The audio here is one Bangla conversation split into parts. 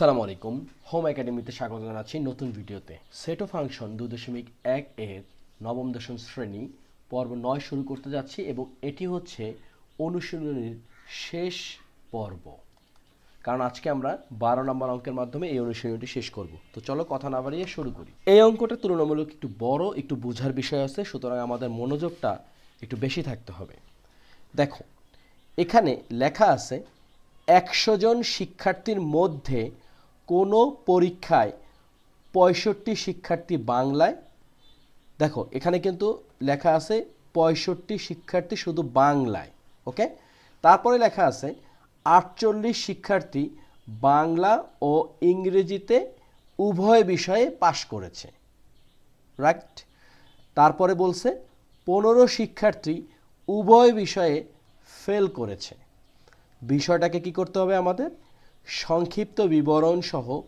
আসসালামু আলাইকুম। হোম একাডেমিতে স্বাগত জানাচ্ছি নতুন ভিডিওতে। সেটো ফাংশন দুই দশমিক এক এর নবম দশম শ্রেণি। পর্ব নয় শুরু করতে যাচ্ছি এবং এটি হচ্ছে অনুশীলনীর শেষ পর্ব। কারণ আজকে আমরা বারো নম্বর অঙ্কের মাধ্যমে এই অনুশীলনীটি শেষ করব। তো চলো কথা না বাড়িয়ে শুরু করি। এই অঙ্কটা তুলনামূলক একটু বড়, একটু বোঝার বিষয় আছে, সুতরাং আমাদের মনোযোগটা একটু বেশি থাকতে হবে। দেখো, এখানে লেখা আছে, একশো জন শিক্ষার্থীর মধ্যে কোনো পরীক্ষায় পঁয়ষট্টি শিক্ষার্থী বাংলায়। দেখো, এখানে কিন্তু লেখা আছে পঁয়ষট্টি শিক্ষার্থী শুধু বাংলায়, ওকে? তারপরে লেখা আছে আটচল্লিশ শিক্ষার্থী বাংলা ও ইংরেজিতে উভয় বিষয়ে পাশ করেছে, রাইট? তারপরে বলছে পনেরো শিক্ষার্থী উভয় বিষয়ে ফেল করেছে। বিষয়টাকে কি করতে হবে আমাদের? সংক্ষিপ্ত বিবরণ সহ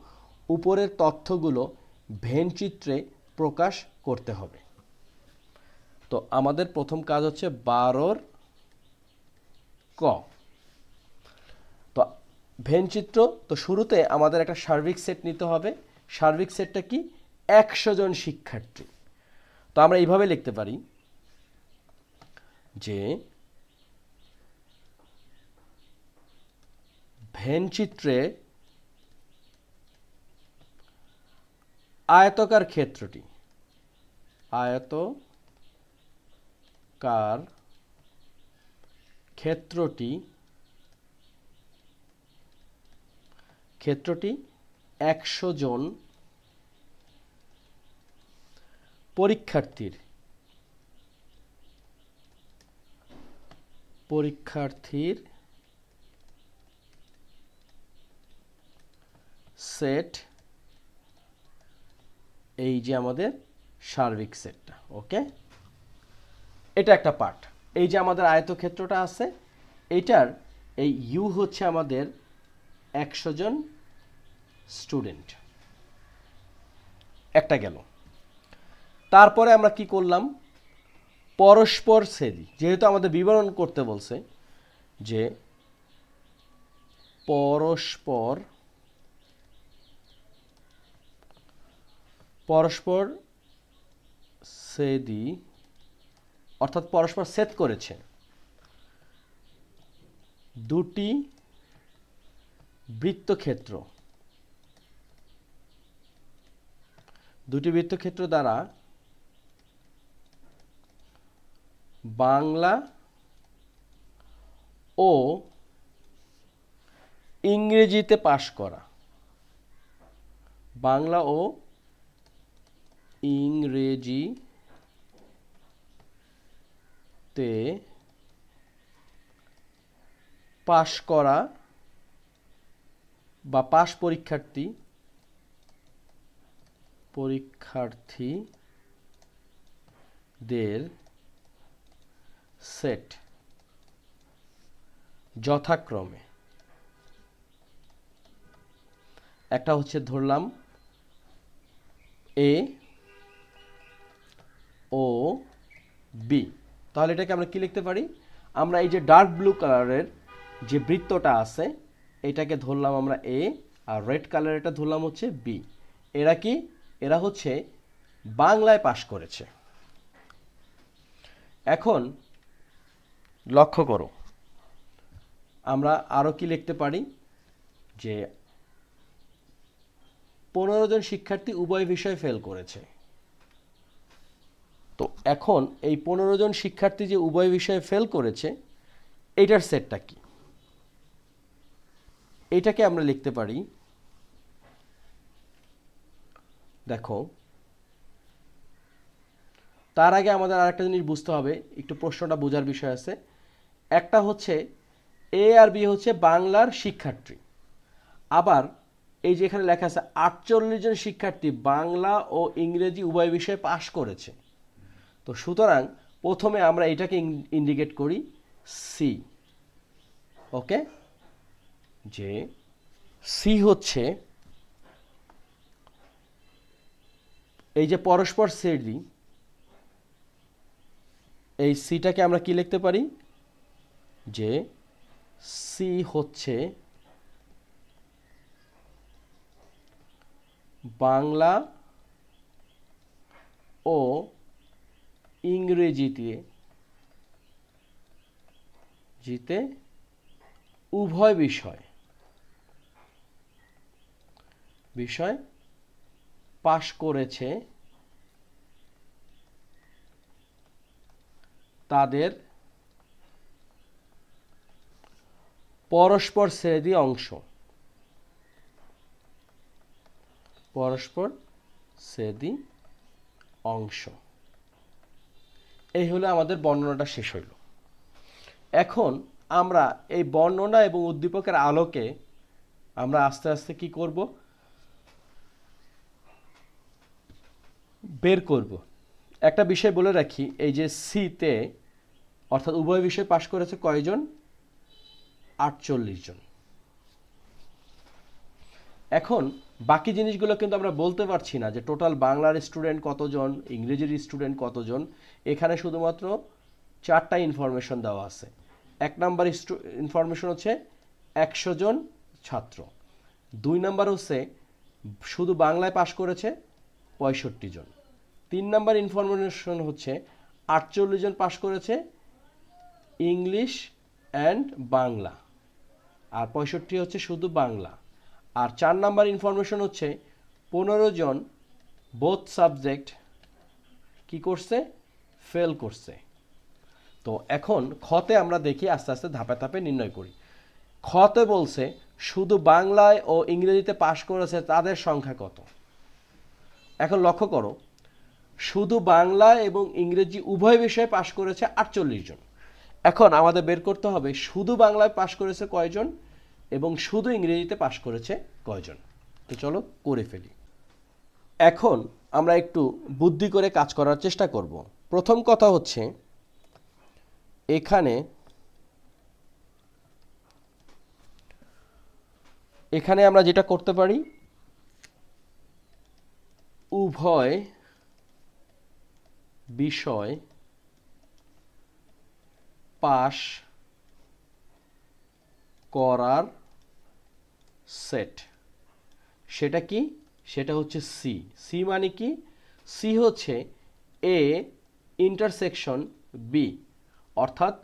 উপরের তথ্যগুলো ভেনচিত্রে প্রকাশ করতে হবে। তো আমাদের প্রথম কাজ হচ্ছে বারোর ক। তো ভেনচিত্র তো শুরুতে আমাদের একটা সার্বিক সেট নিতে হবে। সার্বিক সেটটা কি? একশো জন শিক্ষার্থী। তো আমরা এইভাবে লিখতে পারি যে ভেনচিত্রে আয়তকার ক্ষেত্রটি। আয়তকার ক্ষেত্রটি ক্ষেত্রটি একশো জন পরীক্ষার্থীর। পরীক্ষার্থীর সেট এই যে আমাদের সার্বিক সেটটা ওকে এটা একটা পার্ট এই যে আমাদের আয়তক্ষেত্রটা আছে এইটার এই ইউ হচ্ছে আমাদের একশো জন স্টুডেন্ট একটা গেল। তারপরে আমরা কি করলাম? পরস্পর সেদি যেহেতু আমাদের বিবরণ করতে বলছে যে পরস্পর পরস্পর সেদি, অর্থাৎ পরস্পর সেট করেছে। দুটি বৃত্তক্ষেত্র। দুটি বৃত্তক্ষেত্র দ্বারা বাংলা ও ইংরেজিতে পাশ করা। বাংলা ও ইংরেজিতে পাশ করা বা পাশ পরীক্ষার্থী পরীক্ষার্থীদের সেট যথাক্রমে। একটা হচ্ছে ধরলাম এ ও বি। তাহলে এটাকে আমরা কি লিখতে পারি? আমরা এই যে ডার্ক ব্লু কালারের যে বৃত্তটা আছে, এটাকে ধরলাম আমরা এ আর রেড কালার এটা ধরলাম হচ্ছে বি এরা কি? এরা হচ্ছে বাংলায় পাশ করেছে। এখন লক্ষ্য করো। আমরা আরও কি লিখতে পারি? যে পনেরো জন শিক্ষার্থী উভয় বিষয়ে ফেল করেছে। এখন এই পনেরো জন শিক্ষার্থী যে উভয় বিষয়ে ফেল করেছে এইটার সেটটা কি? এটাকে আমরা লিখতে পারি, দেখো, তার আগে আমাদের আরেকটা জিনিস বুঝতে হবে, একটু প্রশ্নটা বোঝার বিষয় আছে। একটা হচ্ছে এ আর বি হচ্ছে বাংলার শিক্ষার্থী। আবার এই যে এখানে লেখা আছে, আটচল্লিশ জন শিক্ষার্থী বাংলা ও ইংরেজি উভয় বিষয়ে পাশ করেছে। তো সুতরাং প্রথমে আমরা এটাকে ইন্ডিকেট করি সি ওকে? যে সি হচ্ছে এই যে পরস্পর সেটি এই সিটাকে আমরা কি লিখতে পারি? যে সি হচ্ছে বাংলা ও ইংরেজিতে জিতে উভয় বিষয়। বিষয় পাশ করেছে তাদের পরস্পর শ্রেণি অংশ। পরস্পর শ্রেণি অংশ। এই হলো আমাদের বর্ণনাটা শেষ হইল। এখন আমরা এই বর্ণনা এবং উদ্দীপকের আলোকে আমরা আস্তে আস্তে কি করব? বের করব। একটা বিষয় বলে রাখি, এই যে সিতে, অর্থাৎ উভয় বিষয় পাশ করেছে কয়জন? আটচল্লিশ জন। এখন বাকি জিনিসগুলো কিন্তু আমরা বলতে পারছি না যে টোটাল বাংলার স্টুডেন্ট কতজন, ইংরেজির স্টুডেন্ট কতজন, এখানে শুধুমাত্র চারটা ইনফরমেশন দেওয়া আছে। এক নাম্বার ইনফরমেশন হচ্ছে একশো জন ছাত্র। দুই নাম্বার হচ্ছে শুধু বাংলায় পাশ করেছে পঁয়ষট্টি জন। তিন নাম্বার ইনফরমেশন হচ্ছে আটচল্লিশ জন পাশ করেছে ইংলিশ অ্যান্ড বাংলা। আর পঁয়ষট্টি হচ্ছে শুধু বাংলা। আর চার নাম্বার ইনফরমেশন হচ্ছে পনেরো জন বোথ সাবজেক্ট কি করছে? ফেল করছে। তো এখন খতে আমরা দেখি, আস্তে আস্তে ধাপে ধাপে নির্ণয় করি। খতে বলছে, শুধু বাংলায় ও ইংরেজিতে পাশ করেছে তাদের সংখ্যা কত? এখন লক্ষ্য করো, শুধু বাংলা এবং ইংরেজি উভয় বিষয়ে পাশ করেছে আটচল্লিশ জন। এখন আমাদের বের করতে হবে, শুধু বাংলায় পাশ করেছে কয়জন? এবং শুধু ইংরেজিতে পাশ করেছে কয়জন? তো চলো করে ফেলি। এখন আমরা একটু বুদ্ধি করে কাজ করার চেষ্টা করব। প্রথম কথা হচ্ছে, এখানে এখানে আমরা যেটা করতে পারি, উভয় বিষয় পাশ করার সেট সেটা কি? সেটা হচ্ছে সি সি মানে কি? সি হচ্ছে এ ইন্টারসেকশন বি অর্থাৎ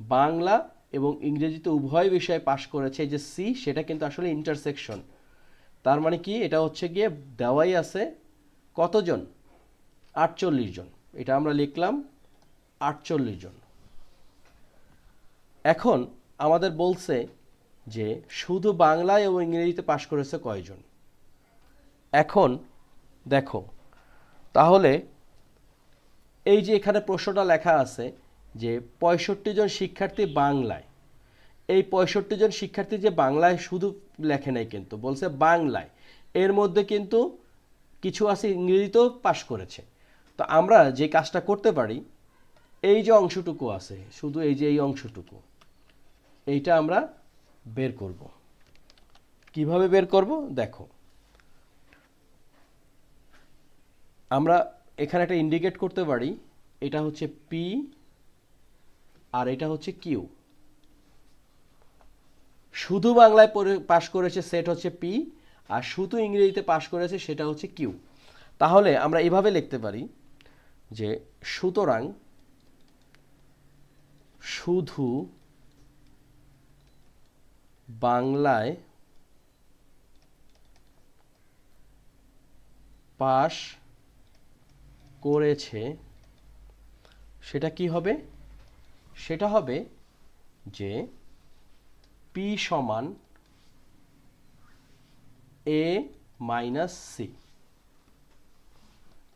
বাংলা এবং ইংরেজিতে উভয় বিষয়ে পাশ করেছে যে সি সেটা কিন্তু আসলে ইন্টারসেকশন তার মানে কি? এটা হচ্ছে গিয়ে দেওয়াই আছে কতজন? আটচল্লিশ জন। এটা আমরা লিখলাম আটচল্লিশ জন। এখন আমাদের বলছে যে শুধু বাংলায় এবং ইংরেজিতে পাশ করেছে কয়জন? এখন দেখো, তাহলে এই যে এখানে প্রশ্নটা লেখা আছে যে পঁয়ষট্টি জন শিক্ষার্থী বাংলায়, এই পঁয়ষট্টি জন শিক্ষার্থী যে বাংলায় শুধু লেখে নাই কিন্তু, বলছে বাংলায়, এর মধ্যে কিন্তু কিছু আছে ইংরেজিতেও পাশ করেছে। তো আমরা যে কাজটা করতে পারি, এই যে অংশটুকু আছে, শুধু এই যে এই অংশটুকু, এইটা আমরা বের করব। কীভাবে বের করব? দেখো। আমরা এখানে একটা ইন্ডিকেট করতে পারি, এটা হচ্ছে পি আর এটা হচ্ছে কিউ শুধু বাংলায় পাশ করেছে সেট হচ্ছে পি আর শুধু ইংরেজিতে পাশ করেছে সেটা হচ্ছে কিউ তাহলে আমরা এভাবে লিখতে পারি যে সুতরাং শুধু বাংলায় পাশ করেছে, সেটা কি হবে? সেটা হবে যে পি সমান এ মাইনাস সি।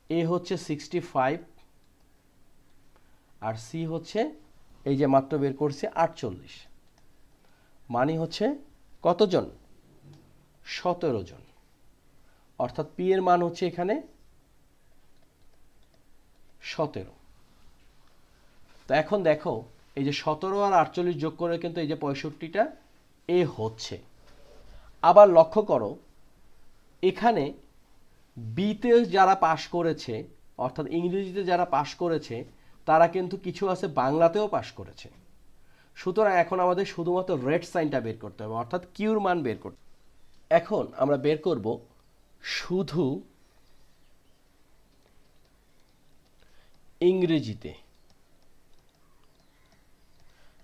এ হচ্ছে সিক্সটি ফাইভ আর সি হচ্ছে, এই যে মাত্র বের করছে, আটচল্লিশ। মানে হচ্ছে কতজন? সতেরো জন। অর্থাৎ পি এর মান হচ্ছে এখানে সতেরো। তো এখন দেখো, এই যে সতেরো আর আটচল্লিশ যোগ করে কিন্তু এই যে পঁয়ষট্টিটা, এ হচ্ছে। আবার লক্ষ্য করো, এখানে বিতে যারা পাশ করেছে, অর্থাৎ ইংরেজিতে যারা পাশ করেছে, তারা কিন্তু কিছু আছে বাংলাতেও পাশ করেছে। সুতরাং এখন আমাদের শুধুমাত্র রেড সাইনটা বের করতে হবে, অর্থাৎ কিউর মান বের করতে এখন আমরা বের করব শুধু ইংরেজিতে।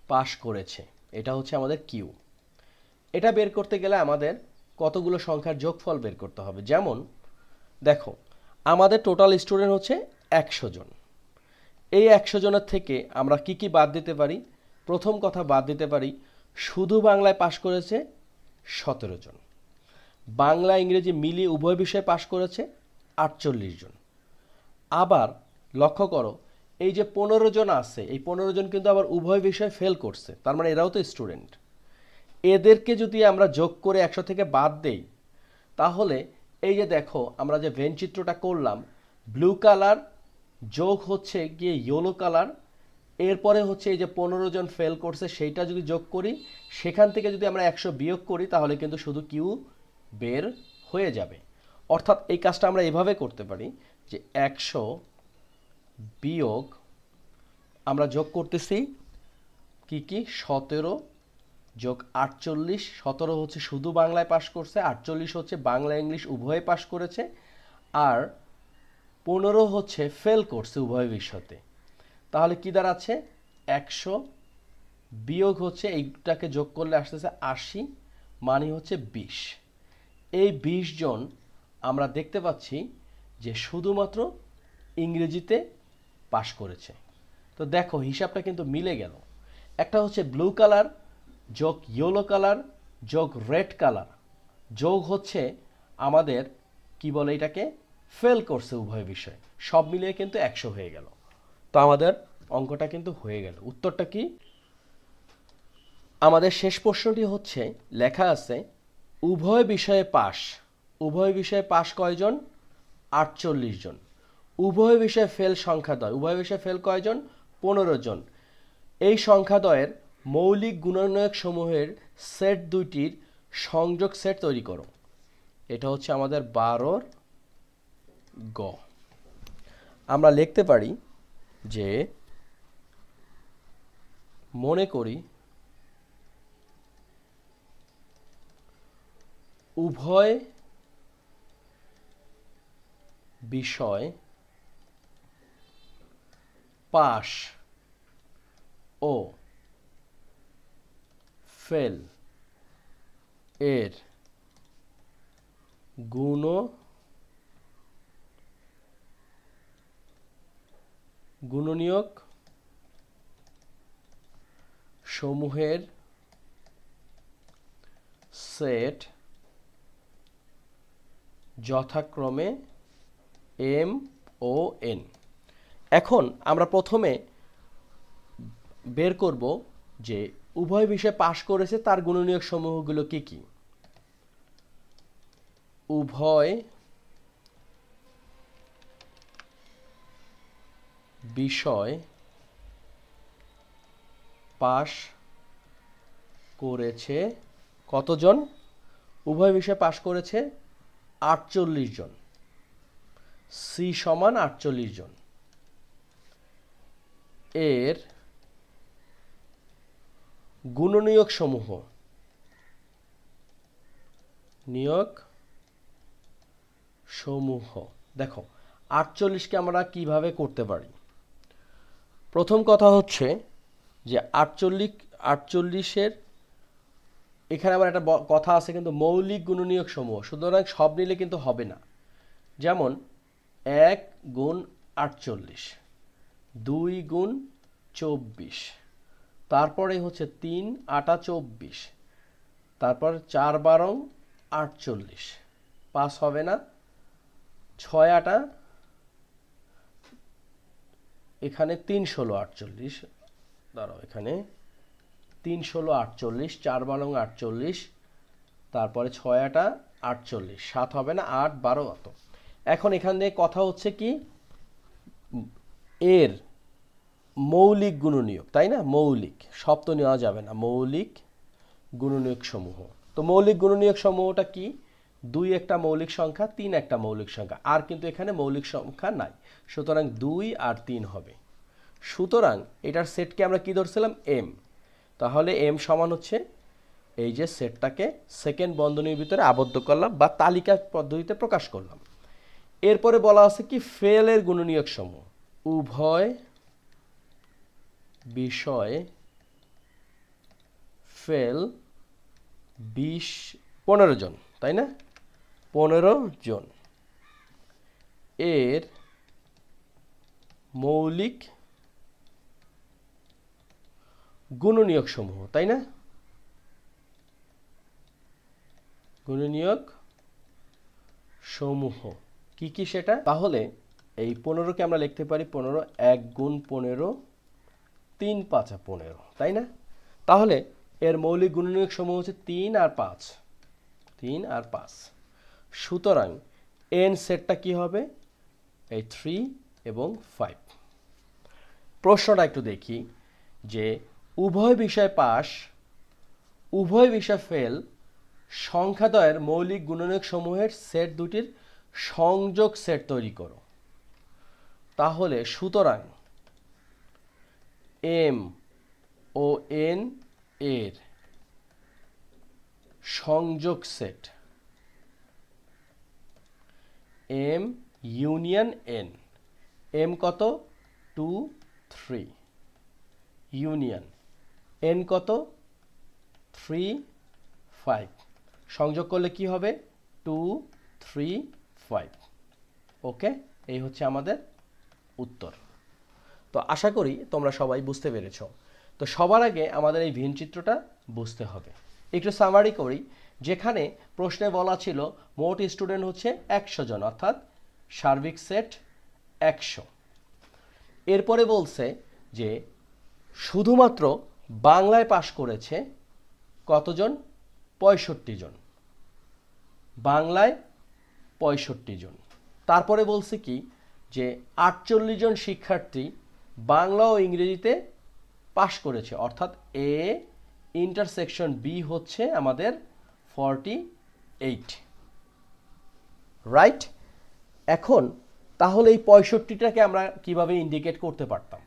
পাশ করেছে। এটা হচ্ছে আমাদের কিউ এটা বের করতে গেলে আমাদের কতগুলো সংখ্যার যোগফল বের করতে হবে? যেমন, দেখো, আমাদের টোটাল স্টুডেন্ট হচ্ছে একশো জন। এই একশো জনের থেকে আমরা কি কি বাদ দিতে পারি? প্রথম কথা বাদ দিতে পারি, শুধু বাংলায় পাশ করেছে সতেরো জন। বাংলা, ইংরেজি মিলিয়ে উভয় বিষয়ে পাশ করেছে আটচল্লিশ জন। আবার লক্ষ্য করো, এই যে পনেরো জন আছে, এই পনেরো জন কিন্তু আবার উভয় বিষয়ে ফেল করছে, তার মানে এরাও তো স্টুডেন্ট এদেরকে যদি আমরা যোগ করে একশো থেকে বাদ দেই, তাহলে এই যে দেখো, আমরা যে ভেন চিত্রটা করলাম ব্লু কালার যোগ হচ্ছে গিয়ে ইয়েলো কালার এরপরে হচ্ছে এই যে পনেরো জন ফেল করছে, সেইটা যদি যোগ করি, সেখান থেকে যদি আমরা একশো বিয়োগ করি, তাহলে কিন্তু শুধু কিউ বের হয়ে যাবে। অর্থাৎ এই কাজটা আমরা এভাবে করতে পারি যে একশো বিয়োগ আমরা যোগ করতেছি কি কি? সতেরো যোগ আটচল্লিশ, সতেরো হচ্ছে শুধু বাংলায় পাশ করছে, আটচল্লিশ হচ্ছে বাংলা, ইংলিশ উভয়ে পাশ করেছে, আর পনেরো হচ্ছে ফেল করছে উভয় বিষয়তে তাহলে কি দাঁড়াচ্ছে? একশো বিয়োগ হচ্ছে এইটাকে যোগ করলে আসতেছে আশি মানে হচ্ছে বিশ। এই বিশ জন আমরা দেখতে পাচ্ছি যে শুধুমাত্র ইংরেজিতে পাশ করেছে। তো দেখো, হিসাবটা কিন্তু মিলে গেল। একটা হচ্ছে ব্লু কালার যোগ ইয়েলো কালার যোগ রেড কালার। যোগ হচ্ছে আমাদের, কি বলে এটাকে? ফেল করছে উভয় বিষয়। সব মিলিয়ে কিন্তু একশো হয়ে গেল। তো আমাদের অঙ্কটা কিন্তু হয়ে গেল। উত্তরটা কি? আমাদের শেষ প্রশ্নটি হচ্ছে, লেখা আছে, উভয় বিষয়ে পাশ উভয় বিষয়ে পাশ কয়জন? আটচল্লিশ জন। উভয় বিষয়ে ফেল সংখ্যাদ্বয় উভয় বিষয়ে ফেল কয়জন? পনেরো জন। এই সংখ্যাদ্বয়ের মৌলিক গুণানয়ক সমূহের সেট দুইটির সংযোগ সেট তৈরি করো। এটা হচ্ছে আমাদের বারোর গ। আমরা লিখতে পারি যে মনে করি উভয় বিষয় পাশ ও ফেল এর গুণ গুণনীয়ক সমূহের সেট যথাক্রমে এম ও এন। এখন আমরা প্রথমে বের করব যে উভয় বিষয়ে পাশ করেছে তার গুণনীয়ক সমূহগুলো কি কি? উভয় বিষয় পাশ করেছে কতজন? উভয় বিষয়ে পাশ করেছে আটচল্লিশ জন। সি সমান আটচল্লিশ জন। এর গুণনীয়ক সমূহ। নিয়োগ সমূহ। দেখো আটচল্লিশকে আমরা কীভাবে করতে পারি? প্রথম কথা হচ্ছে যে আটচল্লিশ, আটচল্লিশের এখানে আবার একটা কথা আছে কিন্তু মৌলিক গুণনীয়ক সমূহ। সুতরাং সব নিলে কিন্তু হবে না। যেমন এক গুণ আটচল্লিশ, দুই গুণ চব্বিশ, তারপরে হচ্ছে তিন আটা চব্বিশ, তারপর চার বারং আটচল্লিশ। পাস হবে না, ছয় আটা এখানে তিন ষোলো আটচল্লিশ, দাঁড়াও এখানে তিন ষোলো আটচল্লিশ, চার বারং আটচল্লিশ, তারপরে ছয় আটা আটচল্লিশ, সাত হবে না, আট, বারো অত এখন এখান থেকে কথা হচ্ছে কি? এর মৌলিক গুণনীয়ক, তাই না? মৌলিক সব তো নেওয়া যাবে না, মৌলিক গুণনীয়ক সমূহ। তো মৌলিক গুণনীয়ক সমূহটা কি? দুই একটা মৌলিক সংখ্যা, তিন একটা মৌলিক সংখ্যা। আর কিন্তু এখানে মৌলিক সংখ্যা নাই। সুতরাং দুই আর তিন হবে। সুতরাং এটার সেটকে আমরা কি ধরছিলাম? এম তাহলে এম সমান হচ্ছে এই যে সেটটাকে সেকেন্ড বন্ধনীর ভিতরে আবদ্ধ করলাম বা তালিকা পদ্ধতিতে প্রকাশ করলাম। এরপরে বলা আছে কি? ফেলের গুণনীয়ক সমূহ। উভয় বিষয় ফেল বিশ পনেরো জন, তাই না? পনেরো জন। এর মৌলিক গুণনীয়ক সমূহ, তাই না? গুণনীয়ক সমূহ। কি কি সেটা? তাহলে এই পনেরোকে আমরা লিখতে পারি পনেরো, এক গুণ পনেরো, তিন পাঁচা পনেরো, তাই না? তাহলে এর মৌলিক গুণনীয়ক সমূহ হচ্ছে তিন আর পাঁচ। তিন আর পাঁচ। সুতরাং এন সেটটা কি হবে? এই থ্রি এবং ফাইভ প্রশ্নটা একটু দেখি যে উভয় বিষয় পাস, উভয় বিষয় ফেল সংখ্যাদ্বয়ের মৌলিক গুণনীয়ক সমূহের সেট দুটির সংযোগ সেট তৈরি করো। তাহলে সুতরাং এম ও এন এর সংযোগ set M union N M কত? টু থ্রি ইউনিয়ন এন কত? থ্রি ফাইভ সংযোগ করলে কি হবে? টু থ্রি ফাইভ ওকে এই হচ্ছে আমাদের উত্তর। তো আশা করি তোমরা সবাই বুঝতে পেরেছ। তো সবার আগে আমাদের এই ভিন চিত্রটা বুঝতে হবে। একটু সামারি করি। যেখানে প্রশ্নে বলা ছিল মোট স্টুডেন্ট হচ্ছে একশো জন, অর্থাৎ সার্বিক সেট একশো। এরপরে বলছে যে শুধুমাত্র বাংলায় পাশ করেছে কতজন? পঁয়ষট্টি জন। বাংলায় পঁয়ষট্টি জন। তারপরে বলছে কি যে আটচল্লিশ জন শিক্ষার্থী বাংলা ও ইংরেজিতে পাশ করেছে, অর্থাৎ এ ইন্টারসেকশন বি হচ্ছে আমাদের ফর্টি এইট রাইট এখন, তাহলে এই পঁয়ষট্টিটাকে আমরা কীভাবে ইন্ডিকেট করতে পারতাম?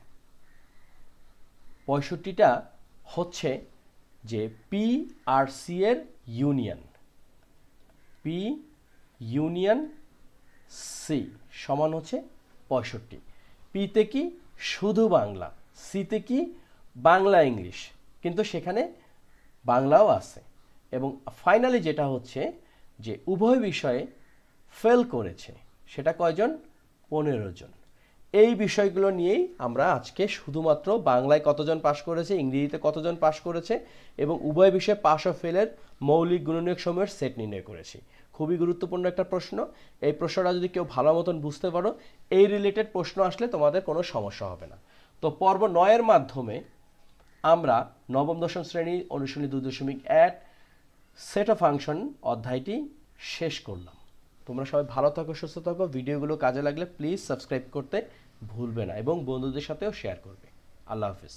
পঁয়ষট্টিটা হচ্ছে যে পি আর সি এর ইউনিয়ন পি ইউনিয়ন সি সমান হচ্ছে পঁয়ষট্টি। পিতে কি শুধু বাংলা সিতে কি বাংলা ইংলিশ কিন্তু সেখানে বাংলাও আছে। এবং ফাইনালি যেটা হচ্ছে যে উভয় বিষয়ে ফেল করেছে, সেটা কয়জন? পনেরো জন। এই বিষয়গুলো নিয়েই আমরা আজকে শুধুমাত্র বাংলায় কতজন পাশ করেছে, ইংরেজিতে কতজন পাশ করেছে এবং উভয় বিষয়ে পাশ ও ফেলের মৌলিক গুণনীয়ক সময়ের সেট নির্ণয় করেছি। খুবই গুরুত্বপূর্ণ একটা প্রশ্ন। এই প্রশ্নটা যদি কেউ ভালো মতন বুঝতে পারো, এই রিলেটেড প্রশ্ন আসলে তোমাদের কোনো সমস্যা হবে না। তো পর্ব নয়ের মাধ্যমে আমরা নবম, দশম শ্রেণি, অনুশীলনী দুই দশমিক এক সেট অফ ফাংশন অধ্যায়টি শেষ করলাম। তোমরা সবাই ভালো থাকো, সুস্থ থাকো। ভিডিওগুলো কাজে লাগলে প্লিজ সাবস্ক্রাইব করতে ভুলবে না এবং বন্ধুদের সাথেও শেয়ার করবে। আল্লাহ হাফিজ।